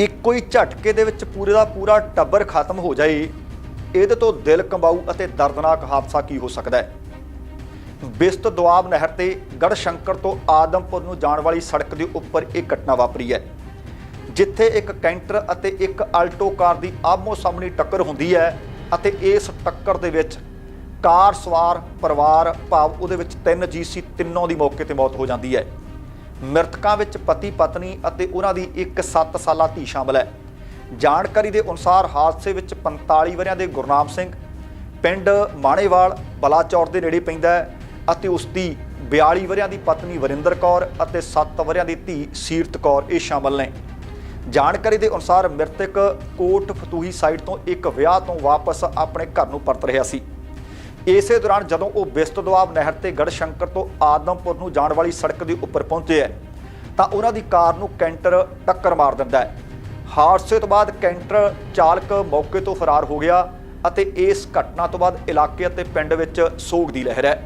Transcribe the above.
ਇੱਕੋ ਹੀ ਝਟਕੇ ਦੇ ਵਿੱਚ ਪੂਰੇ ਦਾ ਪੂਰਾ ਟੱਬਰ ਖਤਮ ਹੋ ਜਾਏ, ਇਹਦੇ ਤੋਂ ਦਿਲ ਕੰਬਾਊ ਅਤੇ ਦਰਦਨਾਕ ਹਾਦਸਾ ਕੀ ਹੋ ਸਕਦਾ ਹੈ? ਬਿਸਤ ਦੁਆਬ ਨਹਿਰ ਤੇ ਗੜ ਸ਼ੰਕਰ ਤੋਂ ਆਦਮਪੁਰ ਨੂੰ ਜਾਣ ਵਾਲੀ ਸੜਕ ਦੇ ਉੱਪਰ ਇਹ ਘਟਨਾ ਵਾਪਰੀ ਹੈ, ਜਿੱਥੇ ਇੱਕ ਕੈਂਟਰ ਅਤੇ ਇੱਕ ਆਲਟੋ ਕਾਰ ਦੀ ਆਮੋ ਸਾਹਮਣੀ ਟੱਕਰ ਹੁੰਦੀ ਹੈ ਅਤੇ ਇਸ ਟੱਕਰ ਦੇ ਵਿੱਚ ਕਾਰ ਸਵਾਰ ਪਰਿਵਾਰ ਭਾਵ ਉਹਦੇ ਵਿੱਚ ਤਿੰਨ ਜੀ ਸੀ, ਤਿੰਨੋਂ ਦੀ ਮੌਕੇ ਤੇ ਮੌਤ ਹੋ ਜਾਂਦੀ ਹੈ। ਮ੍ਰਿਤਕਾਂ ਵਿੱਚ ਪਤੀ, ਪਤਨੀ ਅਤੇ ਉਹਨਾਂ ਦੀ ਇੱਕ 7 ਸਾਲਾ ਧੀ ਸ਼ਾਮਲ ਹੈ। ਜਾਣਕਾਰੀ ਦੇ ਅਨੁਸਾਰ ਹਾਦਸੇ ਵਿੱਚ 45 ਵਰਿਆਂ ਦੇ ਗੁਰਨਾਮ ਸਿੰਘ, ਪਿੰਡ ਮਾਣੇਵਾਲ, ਬਲਾਚੌਰ ਦੇ ਨੇੜੇ ਪੈਂਦਾ ਹੈ ਅਤੇ ਉਸ ਦੀ 42 ਵਰਿਆਂ ਦੀ ਪਤਨੀ ਵਰਿੰਦਰ ਕੌਰ ਅਤੇ 7 ਵਰਿਆਂ ਦੀ ਧੀ ਸੀਰਤ ਕੌਰ ਇਹ ਸ਼ਾਮਲ ਨੇ। ਜਾਣਕਾਰੀ ਦੇ ਅਨੁਸਾਰ ਮ੍ਰਿਤਕ ਕੋਟ ਫਤੂਹੀ ਸਾਈਡ ਤੋਂ ਇੱਕ ਵਿਆਹ ਤੋਂ ਵਾਪਸ ਆਪਣੇ ਘਰ ਨੂੰ ਪਰਤ ਰਿਹਾ ਸੀ। ਇਸੇ ਦੌਰਾਨ ਜਦੋਂ ਉਹ ਬਿਸਤ ਦੁਆਬ ਨਹਿਰ ਤੇ ਗੜਸ਼ੰਕਰ ਤੋਂ ਆਦਮਪੁਰ ਨੂੰ ਜਾਣ ਵਾਲੀ ਸੜਕ ਦੇ ਉੱਪਰ ਪਹੁੰਚੇ ਹੈ, ਤਾਂ ਉਹਨਾਂ ਦੀ ਕਾਰ ਨੂੰ ਕੈਂਟਰ ਟੱਕਰ ਮਾਰ ਦਿੰਦਾ ਹੈ। ਹਾਦਸੇ ਤੋਂ ਬਾਅਦ ਕੈਂਟਰ ਚਾਲਕ ਮੌਕੇ ਤੋਂ ਫਰਾਰ ਹੋ ਗਿਆ ਅਤੇ ਇਸ ਘਟਨਾ ਤੋਂ ਬਾਅਦ ਇਲਾਕੇ ਅਤੇ ਪਿੰਡ ਵਿੱਚ ਸੋਗ ਦੀ ਲਹਿਰ ਹੈ।